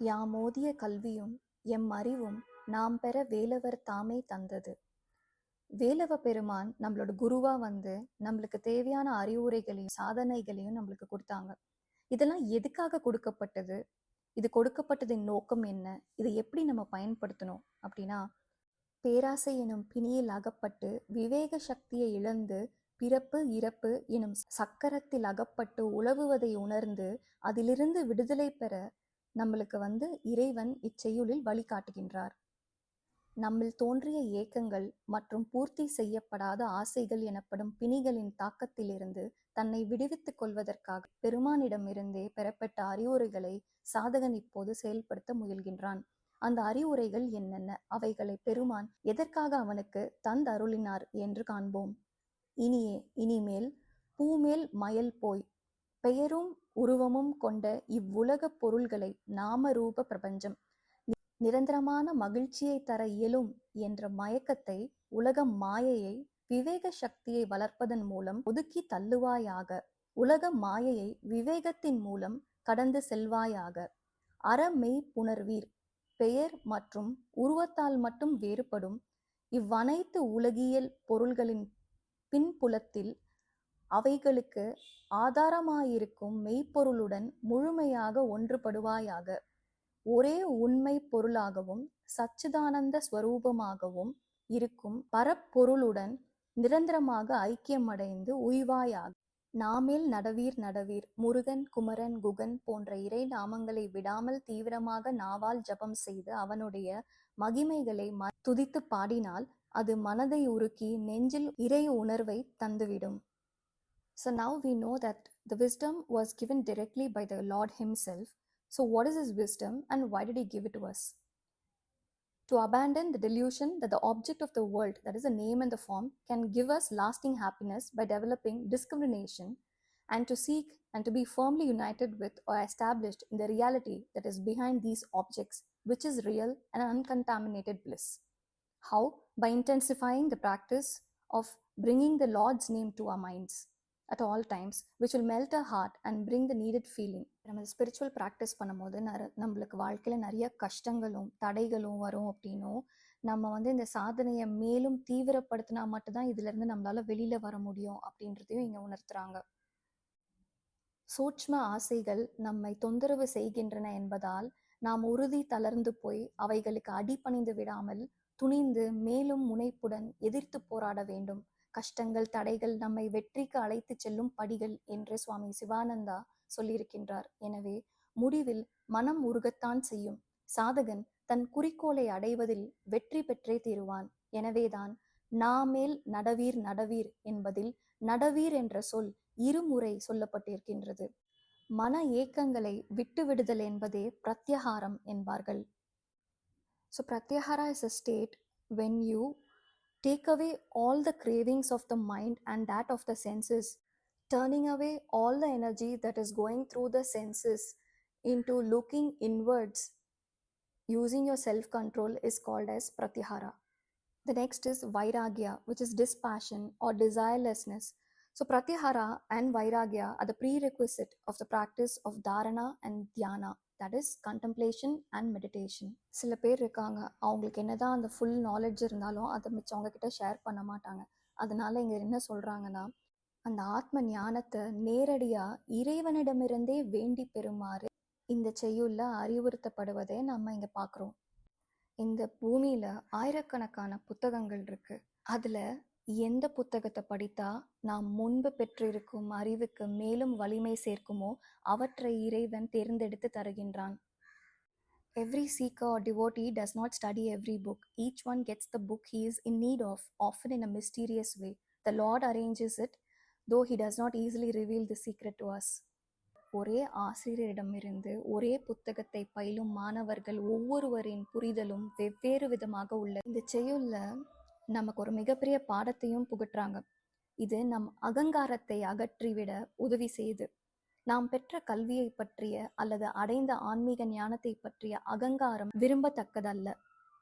யாமோதிய கல்வியும் எம் அறிவும் நாம் பெற வேலவர் தாமே தந்தது. வேலவ பெருமான் நம்மளோட குருவா வந்து நம்மளுக்கு தேவையான அறிவுரைகளையும் சாதனைகளையும் நம்மளுக்கு கொடுத்தாங்க. இதெல்லாம் எதுக்காக கொடுக்கப்பட்டது? இது கொடுக்கப்பட்டதின் நோக்கம் என்ன? இதை எப்படி நம்ம பயன்படுத்தணும்? அப்படின்னா பேராசை எனும் பிணியில் அகப்பட்டு விவேக சக்தியை இழந்து பிறப்பு இறப்பு எனும் சக்கரத்தில் அகப்பட்டு உழவுவதை உணர்ந்து அதிலிருந்து விடுதலை பெற நம்மளுக்கு வந்து இறைவன் இச்செயலில் வழிகாட்டுகின்றார். நம்மில் தோன்றிய ஏக்கங்கள் மற்றும் பூர்த்தி செய்யப்படாத ஆசைகள் எனப்படும் பிணிகளின் தாக்கத்திலிருந்து தன்னை விடுவித்துக் கொள்வதற்காக பெருமானிடமிருந்தே பெறப்பட்ட அறிவுரைகளை சாதகன் இப்போது செயல்படுத்த முயல்கின்றான். அந்த அறிவுரைகள் என்னென்ன? அவைகளை பெருமான் எதற்காக அவனுக்கு தந்தருளினார் என்று காண்போம். இனியே இனிமேல் பூமேல் மயல் போய் பெயரும் உருவமும் கொண்ட இவ்வுலகப் பொருள்களை நாமரூப பிரபஞ்சம். நிரந்தரமான மகிழ்ச்சியை தர இயலும் என்ற மயக்கத்தை உலக மாயையை விவேக சக்தியை வளர்ப்பதன் மூலம் ஒதுக்கி தள்ளுவாயாக. உலக மாயையை விவேகத்தின் மூலம் கடந்து செல்வாயாக. அறமெய் புணர்வீர். பெயர் மற்றும் உருவத்தால் மட்டும் வேறுபடும் இவ்வனைத்து உலகியல் பொருள்களின் பின்புலத்தில் அவைகளுக்கு ஆதாரமாயிருக்கும் மெய்ப்பொருளுடன் முழுமையாக ஒன்றுபடுவாயாக. ஒரே உண்மை பொருளாகவும் சச்சிதானந்த ஸ்வரூபமாகவும் இருக்கும் பரப்பொருளுடன் நிரந்தரமாக ஐக்கியமடைந்து உய்வாயாக. நாமேல் நடவீர் நடவீர் முருகன் குமரன் குகன் போன்ற இறை நாமங்களை விடாமல் தீவிரமாக நாவால் ஜபம் செய்து அவனுடைய மகிமைகளை துதித்து பாடினால் அது மனதை உருக்கி நெஞ்சில் இறை உணர்வை தந்துவிடும். So now we know that the wisdom was given directly by the Lord Himself. So, what is His wisdom and why did He give it to us? To abandon the delusion that the object of the world, that is the name and the form, can give us lasting happiness by developing discrimination and to seek and to be firmly united with or established in the reality that is behind these objects, which is real and uncontaminated bliss. How? By intensifying the practice of bringing the Lord's name to our minds at all times which will melt a heart and bring the needed feeling நம்ம spiritual practice பண்ணும்போது நிற நம்மளுக்கு வாழ்க்கையில் நிறைய கஷ்டங்களும் தடைகளும் வரும் அப்படின்னும் நம்ம வந்து இந்த சாதனையை மேலும் தீவிரப்படுத்தினா மட்டும்தான் இதுலேருந்து நம்மளால வெளியில் வர முடியும் அப்படின்றதையும் இங்கே உணர்த்துறாங்க. சூட்ச்ம ஆசைகள் நம்மை தொந்தரவு செய்கின்றன என்பதால் நாம் உறுதி தளர்ந்து போய் அவைகளுக்கு அடிபணிந்து விடாமல் துணிந்து மேலும் முனைப்புடன் எதிர்த்து போராட வேண்டும். கஷ்டங்கள் தடைகள் நம்மை வெற்றிக்கு அழைத்து செல்லும் படிகள் என்று சுவாமி சிவானந்தா சொல்லியிருக்கின்றார். எனவே முடிவில் மனம் உருகத்தான் செய்யும். சாதகன் தன் குறிக்கோளை அடைவதில் வெற்றி பெற்றே தீருவான். எனவேதான் நாமேல் நடவீர் நடவீர் என்பதில் நடவீர் என்ற சொல் இருமுறை சொல்லப்பட்டிருக்கின்றது. மன ஏக்கங்களை விட்டுவிடுதல் என்பதே பிரத்யஹாரம் என்பார்கள். So pratyahara is a state when you take away all the cravings of the mind and that of the senses, turning away all the energy that is going through the senses into looking inwards. Using your self control is called as pratyahara. The next is vairagya, which is dispassion or desirelessness. So, pratyahara and vairagya are the prerequisite of the practice of dharana and dhyana, that is contemplation and meditation சில பேர் இருக்காங்க. அவங்களுக்கு என்னதான் அந்த full knowledge இருந்தாலும் அதை மிச்சவங்க கிட்ட share பண்ண மாட்டாங்க. அதனால இங்க என்ன சொல்றாங்கன்னா அந்த ஆத்ம ஞானத்தை நேரடியா இறைவனிடமிருந்தே வேண்டி பெறுமாறு இந்த செய்யுள்ள அறிவுறுத்தப்படுவதை நம்ம இங்க பார்க்குறோம் இந்த பூமியில ஆயிரக்கணக்கான புத்தகங்கள் இருக்கு. அதுல எந்த புத்தகத்தை படித்தா நாம் முன்பு பெற்றிருக்கும் அறிவுக்கு மேலும் வலிமை சேர்க்குமோ அவற்றை இறைவன் தேர்ந்தெடுத்து தருகின்றான் every seeker devotee does not study every book each one gets the book he is in need of often in a mysterious way the Lord arranges it though he does not easily reveal the secret to us ஒரே ஆசிரியரிடமிருந்து ஒரே புத்தகத்தை பயிலும் மாணவர்கள் ஒவ்வொருவரின் புரிதலும் வெவ்வேறு விதமாக உள்ள இந்த செயலில் நமக்கு ஒரு மிகப்பெரிய பாடத்தையும் புகட்டுறாங்க. இது நம் அகங்காரத்தை அகற்றிவிட உதவி செய்யுது. நாம் பெற்ற கல்வியை பற்றிய அல்லது அடைந்த ஆன்மீக ஞானத்தை பற்றிய அகங்காரம் விரும்பத்தக்கதல்ல.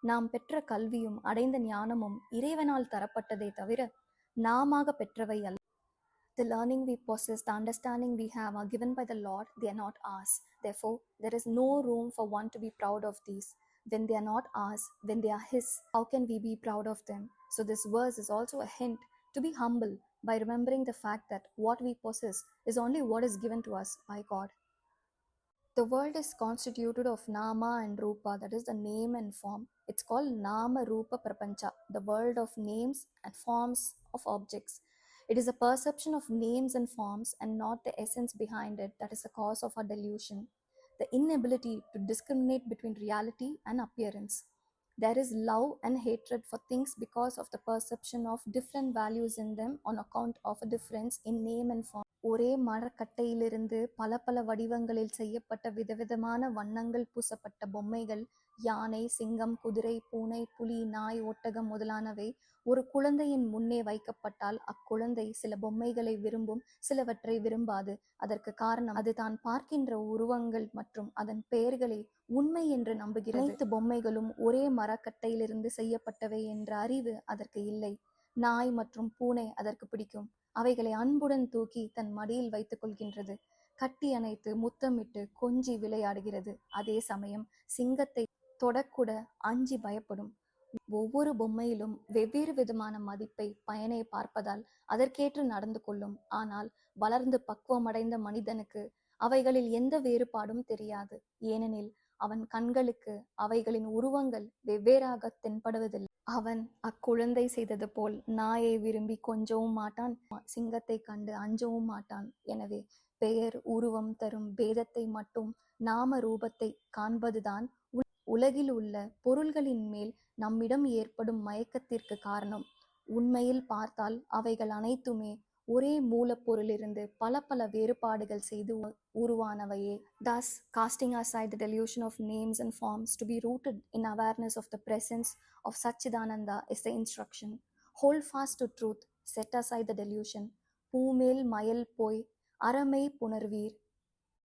நாம் பெற்ற கல்வியும் அடைந்த ஞானமும் இறைவனால் தரப்பட்டதே தவிர நாமாக பெற்றவை அல்ல. The learning we possess, the understanding we have are given by the Lord, they are not ours. Therefore, there is no room for one to be proud of these. When they are not ours, when they are His, how can we be proud of them? So, this verse is also a hint to be humble by remembering the fact that what we possess is only what is given to us by God. The world is constituted of Nama and Rupa, that is the name and form. It's called Nama Rupa Prapancha, the world of names and forms of objects. It is a perception of names and forms and not the essence behind it that is the cause of our delusion. The inability to discriminate between reality and appearance. There is love and hatred for things because of the perception of different values in them on account of a difference in name and form. ஒரே மரக்கட்டையிலிருந்து பல பல வடிவங்களில் செய்யப்பட்ட விதவிதமான வண்ணங்கள் பூசப்பட்ட பொம்மைகள் யானை சிங்கம் குதிரை பூனை புலி நாய் ஒட்டகம் முதலானவை ஒரு குழந்தையின் முன்னே வைக்கப்பட்டால் அக்குழந்தை சில பொம்மைகளை விரும்பும் சிலவற்றை விரும்பாது. அதற்கு காரணம் அது தான் பார்க்கின்ற உருவங்கள் மற்றும் அதன் பெயர்களை உண்மை என்று நம்புகிறது. அனைத்து பொம்மைகளும் ஒரே மரக்கட்டையிலிருந்து செய்யப்பட்டவை என்ற அறிவு அதற்கு இல்லை. நாய் மற்றும் பூனை அதற்கு பிடிக்கும். அவைகளை அன்புடன் தூக்கி தன் மடியில் வைத்துக் கொள்கின்றது. கட்டி அணைத்து முத்தமிட்டு கொஞ்சி விளையாடுகிறது. அதே சமயம் சிங்கத்தை தொடக்கூட அஞ்சி பயப்படும். ஒவ்வொரு பொம்மையிலும் வெவ்வேறு விதமான மதிப்பை பயனை பார்ப்பதால் அதற்கேற்று நடந்து கொள்ளும். ஆனால் வளர்ந்து பக்குவமடைந்த மனிதனுக்கு அவைகளில் எந்த வேறுபாடும் தெரியாது. ஏனெனில் அவன் கண்களுக்கு அவைகளின் உருவங்கள் வெவ்வேறாக தென்படுவதில்லை. அவன் அக்குழந்தை செய்தது போல் நாயை விரும்பி கொஞ்சவும் மாட்டான் சிங்கத்தை கண்டு அஞ்சவும் மாட்டான். எனவே பெயர் உருவம் தரும் பேதத்தை மட்டும் நாம ரூபத்தை காண்பதுதான் உலகில் உள்ள பொருள்களின் மேல் நம்மிடம் ஏற்படும் மயக்கத்திற்கு காரணம் உண்மையில் பார்த்தால் அவைகள் அனைத்துமே ஒரே மூலப்பொருளிலிருந்து பல பல வேறுபாடுகள் செய்து உருவானவையே thus casting a the delusion of names and forms to be rooted in awareness of the presence of Sachchidananda is the instruction hold fast to truth set aside the delusion பூமேல் மயல் போய் அறமை புணர்வீர்